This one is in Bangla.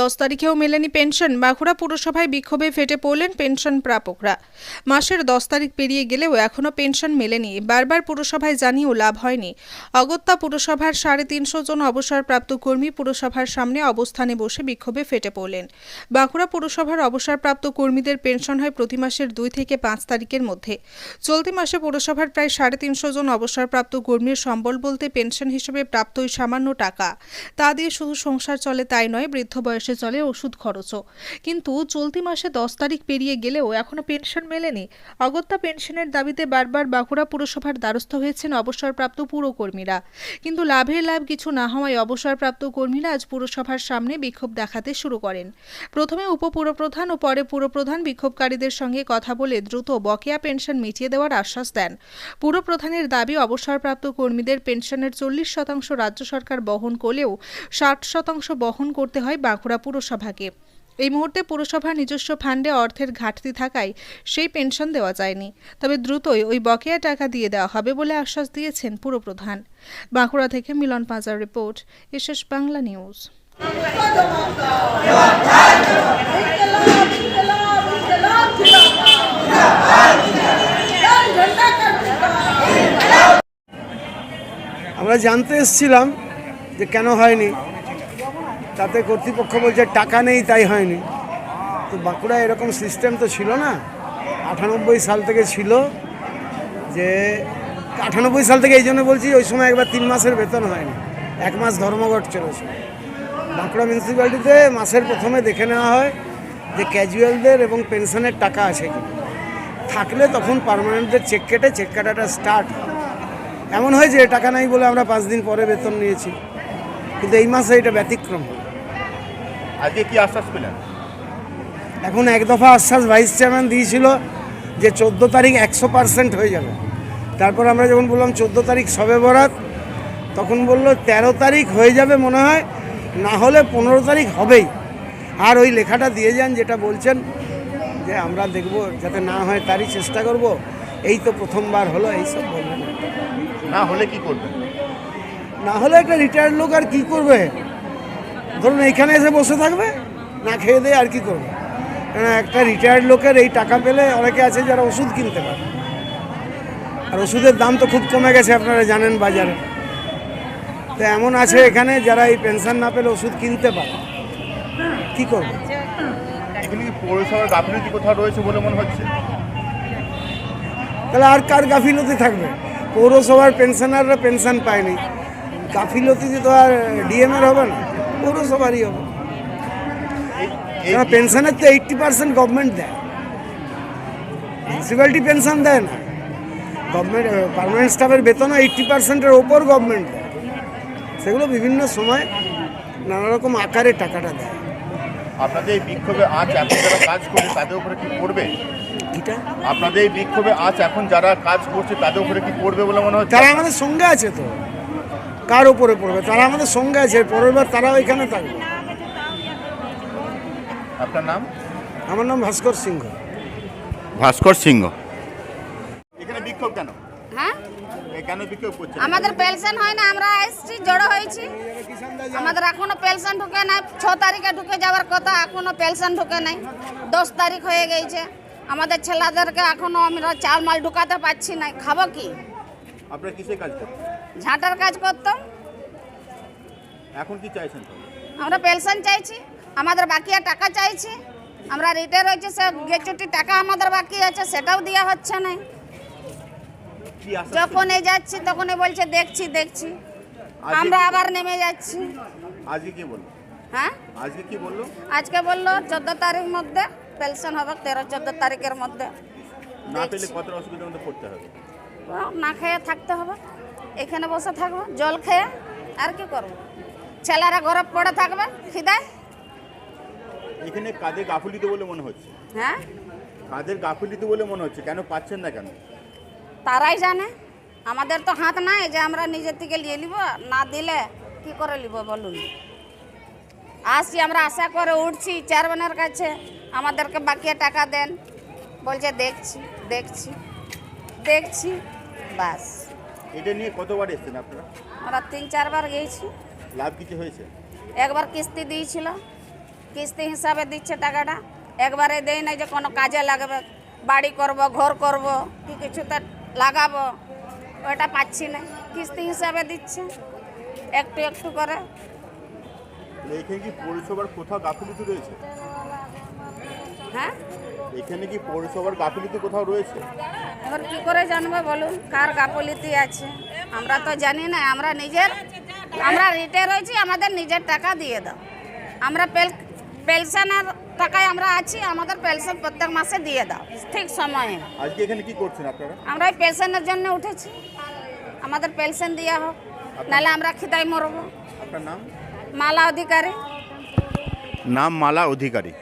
দশ তারিখেও মেলেনি পেনশন। বাঁকুড়া পুরসভায় বিক্ষোভে ফেটে পড়লেন পেনশন প্রাপকরা। মাসের দশ তারিখ পেরিয়ে গেলেও এখনও পেনশন মেলেনি। বারবার পুরসভায় জানিয়েও লাভ হয়নি। অগত্যা পুরসভার সাড়ে তিনশো জন অবসরপ্রাপ্ত কর্মী পুরসভার সামনে অবস্থানে বসে বিক্ষোভে ফেটে পড়লেন। বাঁকুড়া পুরসভার অবসরপ্রাপ্ত কর্মীদের পেনশন হয় প্রতি মাসের দুই থেকে পাঁচ তারিখের মধ্যে। চলতি মাসে পুরসভার প্রায় সাড়ে তিনশো জন অবসরপ্রাপ্ত কর্মীর সম্বল বলতে পেনশন হিসেবে প্রাপ্ত সামান্য টাকা। তা দিয়ে শুধু সংসার চলে তাই নয়, বৃদ্ধ বয়সে চলে ওষুধ খরচও। কিন্তু চলতি মাসে দশ তারিখ পেরিয়ে গেলেও এখনও পেনশন মেলেনি। অগত্যা পেনশনের দাবিতে বারবার বাঁকুড়া পুরসভার দ্বারস্থ হয়েছেন অবসরপ্রাপ্ত পুরকর্মীরা। কিন্তু লাভের লাভ কিছু না হওয়ায় অবসরপ্রাপ্ত কর্মীরা আজ পুরসভার সামনে বিক্ষোভ দেখাতে শুরু করেন। প্রথমে উপপুরপ্রধান ও পরে পুরপ্রধান বিক্ষোভকারীদের সঙ্গে কথা বলে দ্রুত বকেয়া পেনশন মিটিয়ে দেওয়ার আশ্বাস দেন। পুরপ্রধানের দাবি, অবসরপ্রাপ্ত কর্মীদের পেনশনের চল্লিশ শতাংশ রাজ্য সরকার বহন করলেও ষাট শতাংশ বহন করতে হয় বাঁকুড়া পুরসভাকে। এই মুহূর্তে পুরসভার নিজস্ব ফান্ডে অর্থের ঘাটতি থাকায় সেই পেনশন দেওয়া যায়নি। তবে দ্রুতই ওই বকেয়া টাকা দিয়ে দেওয়া হবে বলে আশ্বাস দিয়েছেন পুরপ্রধান। বাঁকুড়া থেকে Milan পাজার report, SS Bangla news. আমরা জানতে এসেছিলাম যে কেন হয়নি। তাতে কর্তৃপক্ষ বলছে টাকা নেই, তাই হয়নি। তো বাঁকুড়া এরকম সিস্টেম তো ছিল না। আটানব্বই সাল থেকে ছিল যে, আটানব্বই সাল থেকে এই জন্য বলছি ওই সময় একবার তিন মাসের বেতন হয়নি। এক মাস ধর্মঘট চলেছে। বাঁকুড়া মিউনিসিপ্যালিটিতে মাসের প্রথমে দেখে নেওয়া হয় যে ক্যাজুয়ালদের এবং পেনশনের টাকা আছে কি। থাকলে তখন পার্মানেন্টদের চেক কেটে চেক কাটাটা স্টার্ট হয়। এমন হয় যে টাকা নাই বলে আমরা পাঁচ দিন পরে বেতন নিয়েছি। কিন্তু এই মাসে এটা ব্যতিক্রম হলো। আজকে কি আশ্বাস পেলেন? এখন এক দফা আশ্বাস ভাইস চেয়ারম্যান দিয়েছিল যে চোদ্দ তারিখ একশো পার্সেন্ট হয়ে যাবে। তারপর আমরা যখন বললাম চোদ্দ তারিখ সবে বরাত তখন বলল তেরো তারিখ হয়ে যাবে মনে হয় না হলে পনেরো তারিখ হবেই। আর ওই লেখাটা দিয়ে যান যেটা বলছেন যে আমরা দেখব যাতে না হয় তারই চেষ্টা করব। এই তো প্রথমবার হলো এইসব বলবেন না হলে কি করবেন? না হলে একটা রিটায়ার্ড লোক আর কি করবে? ধরুন এইখানে এসে বসে থাকবে না খেয়ে দিয়ে আর কি করবে? কেন একটা রিটায়ার্ড লোকের এই টাকা পেলে অনেকে আছে যারা ওষুধ কিনতে পারে। আর ওষুধের দাম তো খুব কমে গেছে আপনারা জানেন বাজারে। তো এমন আছে এখানে যারা এই পেনশন না পেলে ওষুধ কিনতে পারে। কি করবে? এখানে কি পৌরসভার গাফিলতি কোথাও রয়েছে বলে মনে হচ্ছে? তাহলে আর কার গাফিলতি থাকবে? পৌরসভার পেনশনাররা পেনশন পায়নি। গাফিলতি তো আর ডিএমের হবে না। পৌরসভারই হবে। এই- এই পেনশনের তো এইটটি পার্সেন্ট গভর্নমেন্ট দেয়। মিউনিসিপ্যালিটি পেনশন দেয় না। গভর্নমেন্ট পার্মানেন্ট স্টাফের বেতনও এইটটি পার্সেন্টের ওপর গভর্নমেন্ট দেয়। সেগুলো বিভিন্ন সময় নানা রকম আকারে টাকাটা দেয়। আপনাদের এই বিক্ষোভে আজ এখন যারা কাজ করছে তাদের উপরে কি পড়বে? এটা? আপনাদের এই বিক্ষোভে আজ এখন যারা কাজ করছে তাদের উপরে কি পড়বে বলে মনে হচ্ছে? তারা আমাদের সঙ্গে আছে তো। কার উপরে পড়বে? তারা আমাদের সঙ্গে আছে পরের বার তারাও এখানে থাকবে। আপনার নাম? আমার নাম ভাস্কর সিংহ। ভাস্কর সিংহ। এখানে বিক্ষোভ কেন? হ্যাঁ? এ বিক্ষোভ করছে আমাদের পেনশন হয় না আমরা এসছি জড়ো হয়েছি। আমাদের এখনও পেনশন ঢুকে নাই ছ তারিখে ঢুকে যাওয়ার কথা এখনও পেনশন ঢুকে নাই। দশ তারিখ হয়ে গেছে। আমাদের ছেলেদেরকে এখনও আমরা চাল মাল ঢুকাতে পারছি না খাব কি? আপনারা কিসে কাজ ঝাঁটার কাজ করতাম। এখন কি চাইছেন আমরা পেনশন চাইছি আমাদের বাকি আর টাকা চাইছি। আমরা রিটায়ার হয়েছে সে গেচুটি টাকা আমাদের বাকি আছে সেটাও দেওয়া হচ্ছে না। যখনই যাচ্ছি তখনই বলছে দেখছি দেখছি। আমরা আবার নেমে যাচ্ছি। আজকে কি বলল? হ্যাঁ? আজকে কি বলল? আজকে বলল চোদ্দ তারিখ মধ্যে পেনশন হবে তেরো চোদ্দ তারিখের মধ্যে। না পেলে কত অসুবিধার মধ্যে পড়তে হবে? না খেয়ে থাকতে হবে। এখানে বসে থাকব জল খেয়ে আর কি করব? ছেলেরা ঘরে পড়ে থাকবে খিদায় এখানে কাদের গাফিলিতে বলে মনে হচ্ছে? হ্যাঁ? কাদের গাফিলিতে বলে মনে হচ্ছে? কেন পাচ্ছেন না কেন? তারাই জানে। আমাদের তো হাত নাই যে আমরা নিজের থেকে নিয়ে নিব না দিলে কি করে নিব বলুন? আসছি আমরা আশা করে উঠছি চেয়ারম্যানের কাছে আমাদেরকে বাকি টাকা দেন। বলছে দেখছি দেখছি দেখছি বাস। এটা নিয়ে কতবার এসেছেন আপনারা? আমরা তিন চারবার গিয়েছি। লাভ কিছু হয়েছে? একবার কিস্তি দিয়েছিল। কিস্তি হিসাবে দিচ্ছে টাকাটা। একবারে দেয় নাই যে কোনো কাজে লাগবে। বাড়ি করব ঘর করব কি কিছুতে লাগাবো ওটা পাচ্ছি না। কিস্তি হিসাবে দিচ্ছে একটু একটু করে। এখানে কি পৌরসভার কোথাও গাফিলতি রয়েছে? হ্যাঁ? এখানে কি পৌরসভার গাফিলতি কোথাও রয়েছে? এবার কি করে জানব বলুন? কার গাফলিতি আছে? আমরা তো জানি না আমরা নিজের আমরা রিটায়ার হয়েছি আমাদের নিজের টাকা দিয়ে দাও। আমরা পেনশনের টাকায় আমরা আছি আমাদের পেনশন প্রত্যেক মাসে দিয়ে দাও ঠিক সময়ে। আজকে এখানে কি করছেন আপনারা? আমরা এই পেনশনের জন্য উঠেছি। আমাদের পেনশন দেওয়া হোক নাহলে আমরা খিদাই মরবো। আপনার নাম? মালা অধিকারী। নাম মালা অধিকারী।